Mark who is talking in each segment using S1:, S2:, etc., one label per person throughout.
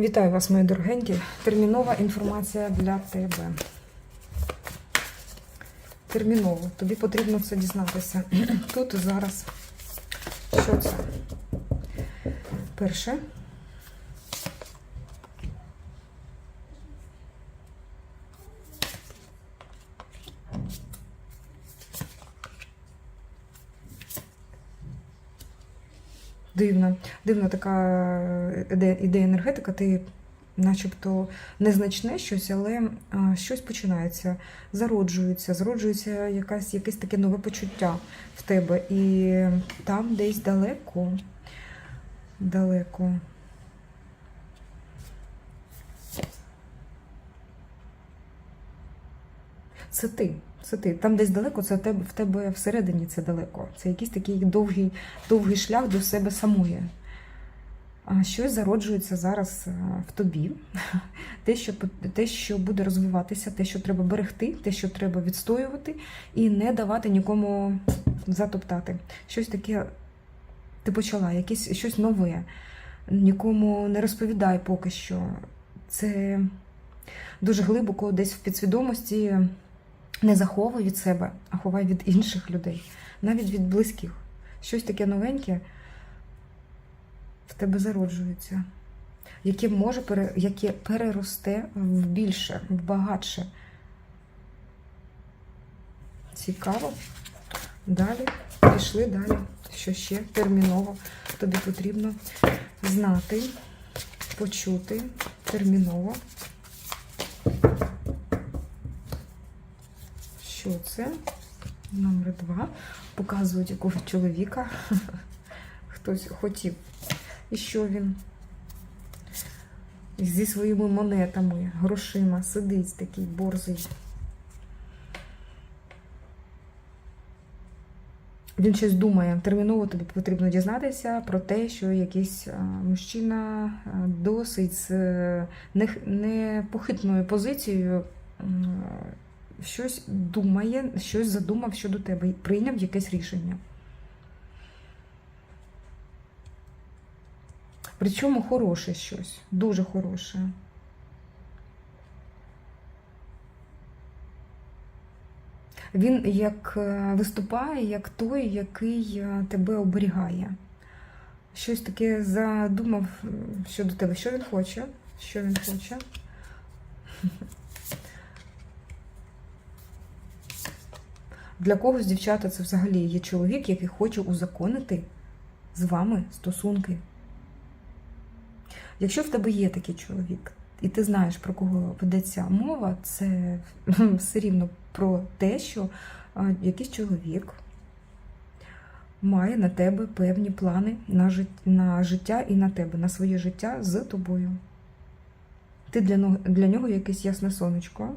S1: Вітаю вас, мої дорогенькі. Термінова інформація для тебе. Терміново. Тобі потрібно це дізнатися. Тут і зараз. Що це? Перше. Дивна, дивна така іде, ідея енергетика. Ти начебто незначне щось, але а, щось починається, зароджується, зароджується якась, якесь таке нове почуття в тебе. І там десь далеко, далеко. Це ти. Це ти. Там десь далеко, це в тебе, всередині це далеко. Це якийсь такий довгий, довгий шлях до себе самої. А Щось зароджується зараз в тобі. Те що, те, що буде розвиватися, те, що треба берегти, те, що треба відстоювати, і не давати нікому затоптати. Щось таке ти почала, якесь щось нове. Нікому не розповідай поки що. Це дуже глибоко десь в підсвідомості не заховуй від себе, а ховай від інших людей, навіть від близьких. Щось таке новеньке в тебе зароджується, яке може яке переросте в більше, в багатше. Цікаво. Далі, пішли далі. Що ще терміново тобі потрібно знати, почути терміново. Що це? Номер два. Показують якогось чоловіка. Хтось хотів. І що він? Зі своїми монетами, грошима сидить такий борзий. Він щось думає. Терміново тобі потрібно дізнатися про те, що якийсь мужчина досить з е, непохитною позицією щось думає, щось задумав щодо тебе і прийняв якесь рішення. Причому хороше щось, дуже хороше. Він як е, виступає, як той, який е, тебе оберігає. Щось таке задумав е, щодо тебе. Що він хоче? Що він хоче? Для когось, дівчата, це взагалі є чоловік, який хоче узаконити з вами стосунки. Якщо в тебе є такий чоловік, і ти знаєш, про кого ведеться мова, це все рівно про те, що якийсь чоловік має на тебе певні плани на, життя і на тебе, на своє життя з тобою. Ти для, нього якесь ясне сонечко.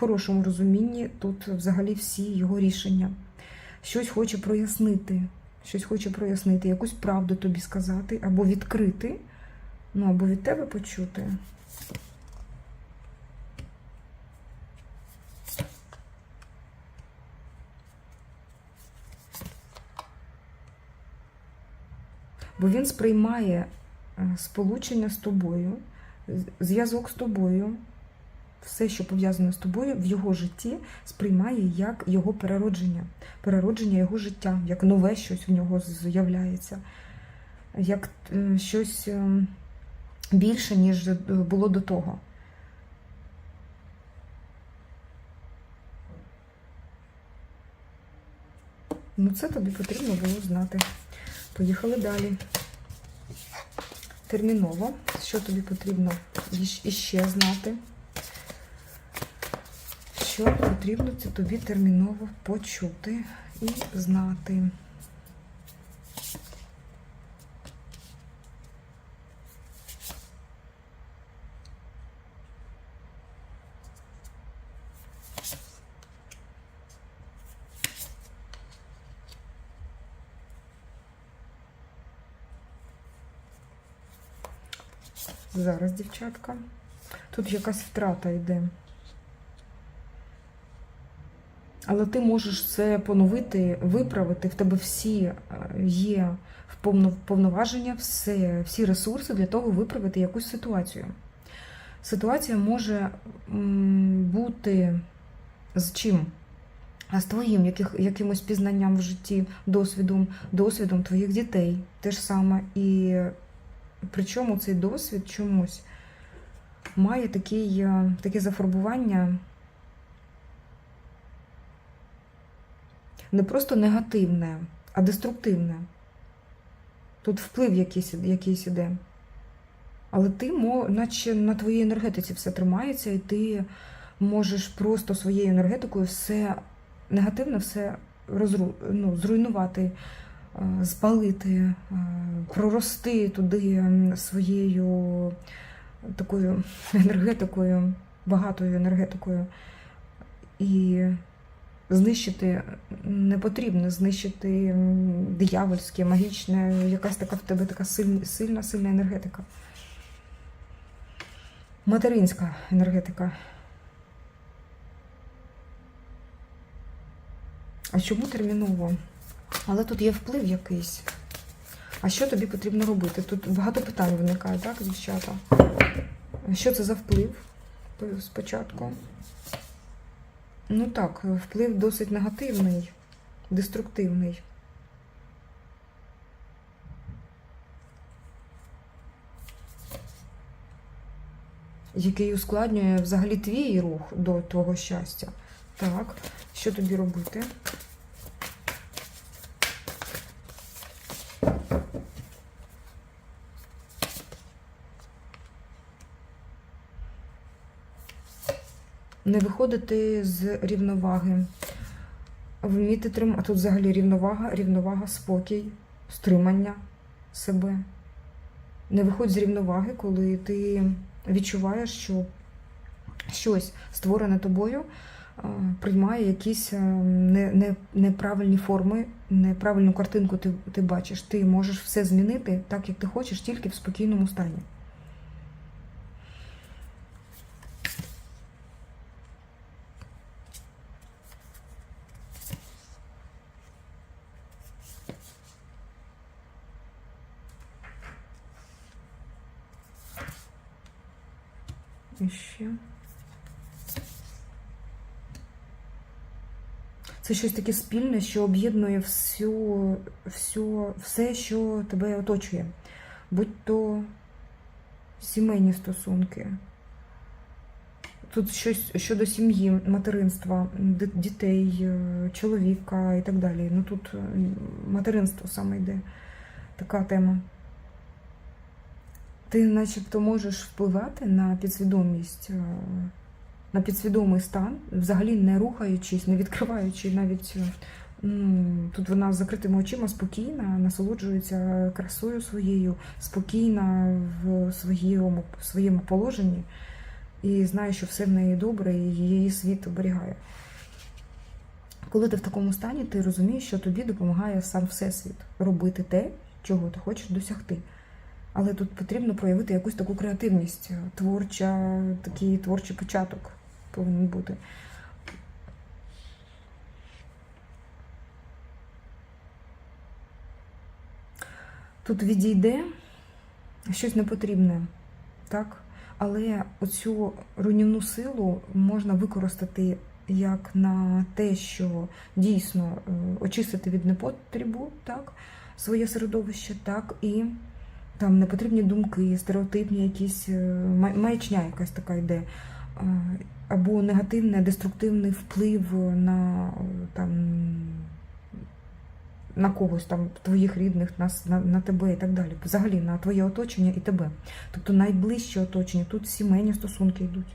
S1: Хорошому розумінні тут взагалі всі його рішення. Щось хоче прояснити, щось хоче прояснити, якусь правду тобі сказати або відкрити, ну або від тебе почути. Бо він сприймає е, сполучення з тобою, зв'язок з тобою, все, що пов'язане з тобою, в його житті сприймає як його переродження, переродження його життя, як нове щось в нього з'являється, як щось е, більше, ніж е, було до того. Ну, це тобі потрібно було знати. Поїхали далі. Терміново, що тобі потрібно іще знати. Що потрібно це тобі терміново почути і знати. Зараз, дівчатка. Тут якась втрата йде. Але ти можеш це поновити, виправити. В тебе всі е, є повно- повноваження, все, всі ресурси для того виправити якусь ситуацію. Ситуація може бути з чим? А з твоїм яких, якимось пізнанням в житті, досвідом, досвідом твоїх дітей те ж саме. І причому цей досвід чомусь має такий, е, таке зафарбування не просто негативне, а деструктивне. Тут вплив якийсь, якийсь іде. Але ти, наче на твоїй енергетиці все тримається, і ти можеш просто своєю енергетикою все негативне, все розру, ну, зруйнувати, е, спалити, е, прорости туди своєю такою енергетикою, багатою енергетикою. І знищити непотрібно, знищити м, диявольське, магічне, якась така в тебе така сильна, сильна енергетика. Материнська енергетика. А чому терміново? Але тут є вплив якийсь. А що тобі потрібно робити? Тут багато питань виникає, так, дівчата? Що це за вплив спочатку? Ну так, вплив досить негативний, деструктивний. Який ускладнює взагалі твій рух до твого щастя. Так, що тобі робити? Не виходити з рівноваги. Вміти тримати. А тут взагалі рівновага, рівновага, спокій, стримання себе. Не виходь з рівноваги, коли ти відчуваєш, що щось створене тобою приймає якісь не, не, неправильні форми, неправильну картинку ти, ти бачиш. Ти можеш все змінити так, як ти хочеш, тільки в спокійному стані. Ще. Це щось таке спільне, що об'єднує всю, всю, все, що тебе оточує. Будь то сімейні стосунки. Тут щось щодо сім'ї, материнства, дітей, е, чоловіка і так далі. Ну тут материнство саме йде. Така тема. Ти начебто можеш впливати на підсвідомість, е, на підсвідомий стан, взагалі не рухаючись, не відкриваючи навіть. е, ну, Тут вона з закритими очима спокійна, насолоджується красою своєю, спокійна в своєму, в своєму положенні і знає, що все в неї добре, і її світ оберігає. Коли ти в такому стані, ти розумієш, що тобі допомагає сам Всесвіт робити те, чого ти хочеш досягти. Але тут потрібно проявити якусь таку креативність, творча, такий творчий початок повинен бути. Тут відійде щось непотрібне, так? Але оцю руйнівну силу можна використати як на те, що дійсно е, очистити від непотрібу, так, своє середовище, так і там непотрібні думки, стереотипні якісь е, маячня якась така йде. е, Або негативний, деструктивний вплив на там на когось там, твоїх рідних, на, на, на тебе і так далі. Взагалі на твоє оточення і тебе. Тобто найближче оточення, тут сімейні стосунки йдуть.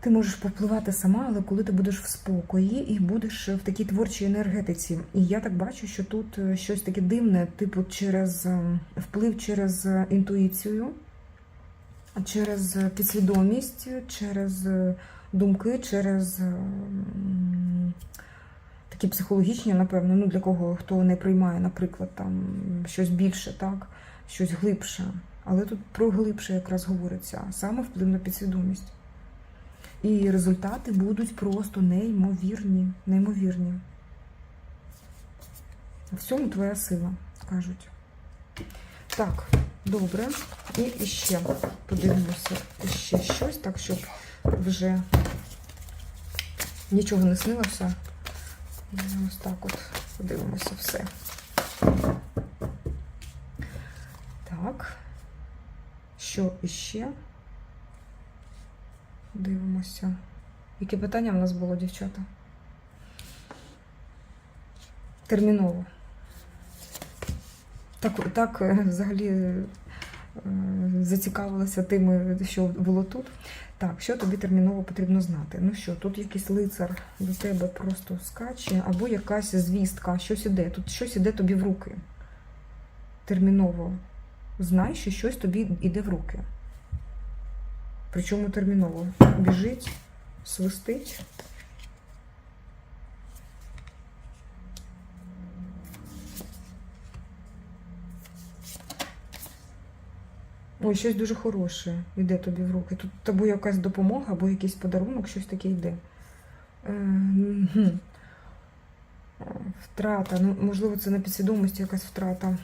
S1: Ти можеш повпливати сама, але коли ти будеш в спокої і будеш в такій творчій енергетиці. І я так бачу, що тут е, щось таке дивне, типу, через е, вплив через е, інтуїцію, через підсвідомість, через думки, через такі психологічні, напевно, ну для кого хто не приймає, наприклад, там щось більше, так, щось глибше. Але тут про глибше якраз говориться, саме вплив на підсвідомість. І результати будуть просто неймовірні, неймовірні. В твоя сила, кажуть. Так, добре. І ще подивимося ще щось, так, щоб вже нічого не снилося. Ось так от подивимося все. Так. Що іще? Дивимося. Яке питання в нас було, дівчата? Терміново. Так, так е, взагалі е, зацікавилася тим, що було тут. Так, що тобі терміново потрібно знати? Ну що, тут якийсь лицар до тебе просто скаче, або якась звістка, щось іде. Тут щось іде тобі в руки. Терміново знай, що щось тобі іде в руки. Причому терміново. Біжить, свистить. Ой, щось дуже хороше йде тобі в руки. Тут або якась допомога, або якийсь подарунок, щось таке йде. Е, Втрата. Ну, можливо, це на підсвідомості якась втрата.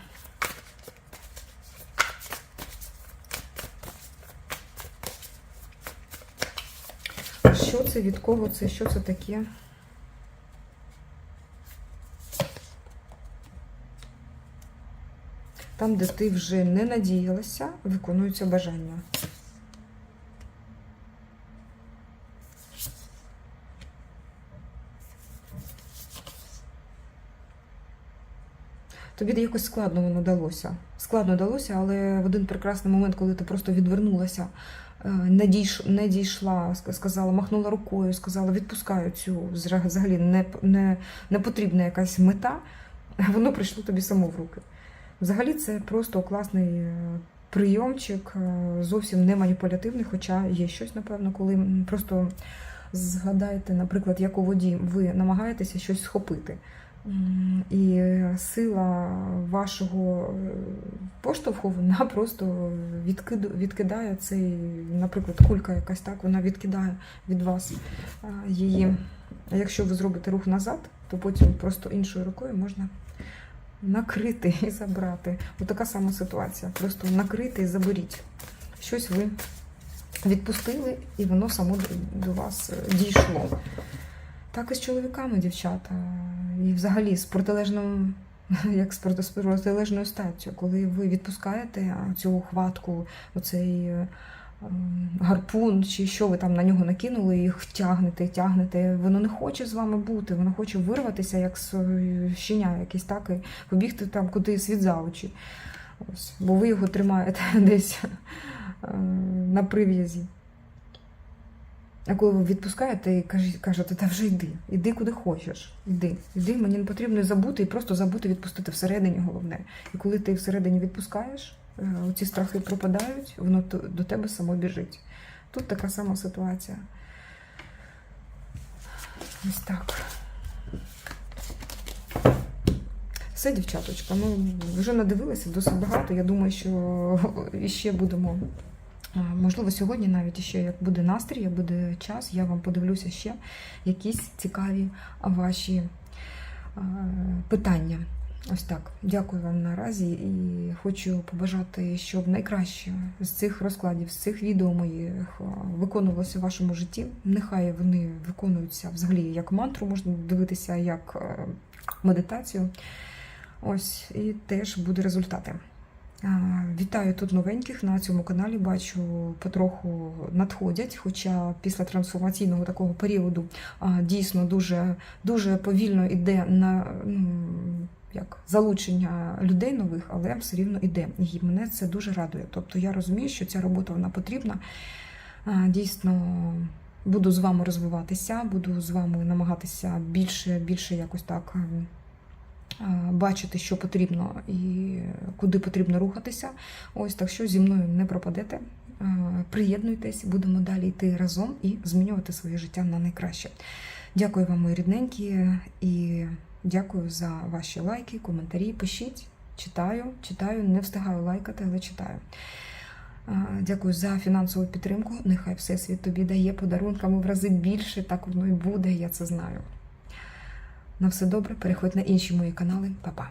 S1: Що це, від кого це, що це таке? Там, де ти вже не надіялася, виконуються бажання. Тобі якось складно воно далося. Складно далося, але в один прекрасний момент, коли ти просто відвернулася, е, не дійшла, сказала, махнула рукою, сказала, відпускаю цю взагалі не, не, не потрібна якась мета, воно прийшло тобі само в руки. Взагалі, це просто класний е, прийомчик, е, зовсім не маніпулятивний, хоча є щось, напевно, коли просто згадайте, наприклад, як у воді ви намагаєтеся щось схопити. І сила вашого е, поштовху вона просто відкидає цей, наприклад, кулька якась так, вона відкидає від вас її. А якщо ви зробите рух назад, то потім просто іншою рукою можна накрити і забрати. Ось така сама ситуація. Просто накрити і заберіть. Щось ви відпустили, і воно само до- до вас е, дійшло. Так і з чоловіками, дівчата. І взагалі з протилежним, як з протилежною статтю, коли ви відпускаєте цю хватку, оцей е, гарпун, чи що ви там на нього накинули, і тягнете, тягнете. Воно не хоче з вами бути, воно хоче вирватися, як з- щеня якесь, так, і побігти там кудись від за очі. Ось, бо ви його тримаєте десь е, на прив'язі. А коли ви відпускаєте і кажете, та вже йди, іди куди хочеш, іди, іди, мені не потрібно забути і просто забути відпустити всередині головне. І коли ти всередині відпускаєш, е, ці страхи пропадають, воно до тебе само біжить. Тут така сама ситуація. Ось так. Все, дівчаточка, ну вже надивилися досить багато. Я думаю, що іще будемо. Можливо, сьогодні навіть ще як буде настрій, як буде час, я вам подивлюся ще якісь цікаві ваші питання. Ось так. Дякую вам наразі і хочу побажати, щоб найкраще з цих розкладів, з цих відео моїх виконувалося в вашому житті. Нехай вони виконуються взагалі як мантру, можна дивитися як е, медитацію. Ось, і теж буде результати. Вітаю тут новеньких на цьому каналі. Бачу, потроху надходять. Хоча після трансформаційного такого періоду дійсно дуже, дуже повільно йде на ну, як залучення людей нових, але все рівно йде. І мене це дуже радує. Тобто я розумію, що ця робота вона потрібна. Дійсно. Буду з вами розвиватися, буду з вами намагатися більше, більше якось так ем, бачити, що потрібно і куди потрібно рухатися. Ось так що зі мною не пропадете. Приєднуйтесь, будемо далі йти разом і змінювати своє життя на найкраще. Дякую вам, мої рідненькі, і дякую за ваші лайки, коментарі. Пишіть, читаю, читаю, не встигаю лайкати, але читаю. Дякую за фінансову підтримку. Нехай Всесвіт тобі дає подарунками в рази більше, так воно і буде, я це знаю. На все добре, переходь на інші мої канали. Па-па.